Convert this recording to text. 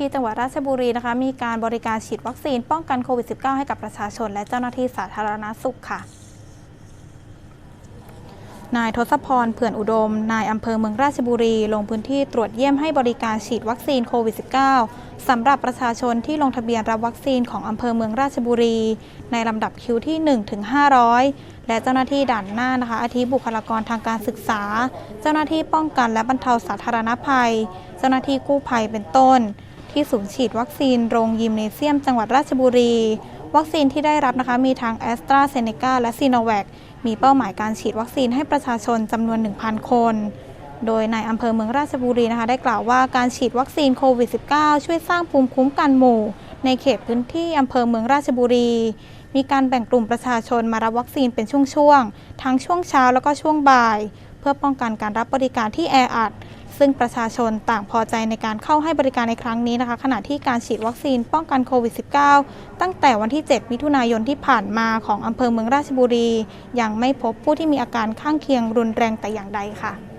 ที่จังหวัดราชบุรีนะคะมีการบริการฉีดวัคซีนป้องกันโควิด -19 ให้กับประชาชน และเจ้าหน้าที่สาธารณสุขค่ะนายทศพรเผื่อนอุดม นายอำเภอเมืองราชบุรี ลงพื้นที่ตรวจเยี่ยมให้บริการฉีดวัคซีนโควิด -19 สำหรับประชาชนที่ลงทะเบียนรับวัคซีนของอำเภอเมืองราชบุรี ในลำดับคิวที่ 1 ถึง 500 และเจ้าหน้าที่ด่านหน้านะคะ อาทิบุคลากรทางการศึกษา เจ้าหน้าที่ป้องกันและบรรเทาสาธารณภัย เจ้าหน้าที่กู้ภัยเป็นต้น ที่ศูนย์ฉีดวัคซีนโรงยิมเนเซียมจังหวัดราชบุรี วัคซีนที่ได้รับนะคะมีทั้งแอสตราเซเนกาและซีโนแวคมีเป้าหมายการฉีดวัคซีนให้ประชาชนจำนวน 1,000 คน โดยในายอำเภอเมืองราชบุรีนะคะ ได้กล่าวว่าการฉีดวัคซีนโควิด -19 ช่วยสร้างภูมิคุ้มกันหมู่ ในเขตพื้นที่อำเภอเมืองราชบุรี มีการแบ่งกลุ่มประชาชนมารับวัคซีนเป็นช่วงๆ ทั้งช่วงเช้าแล้วก็ช่วงบ่าย เพื่อป้องกันการรับบริการที่แออัด ซึ่งประชาชนต่างพอใจในการเข้าให้บริการในครั้งนี้นะคะ ขณะที่การฉีดวัคซีนป้องกันโควิด -19 ตั้งแต่วันที่ 7 มิถุนายนที่ผ่านมาของอำเภอเมืองราชบุรี ยังไม่พบผู้ที่มีอาการข้างเคียงรุนแรงแต่อย่างใดค่ะ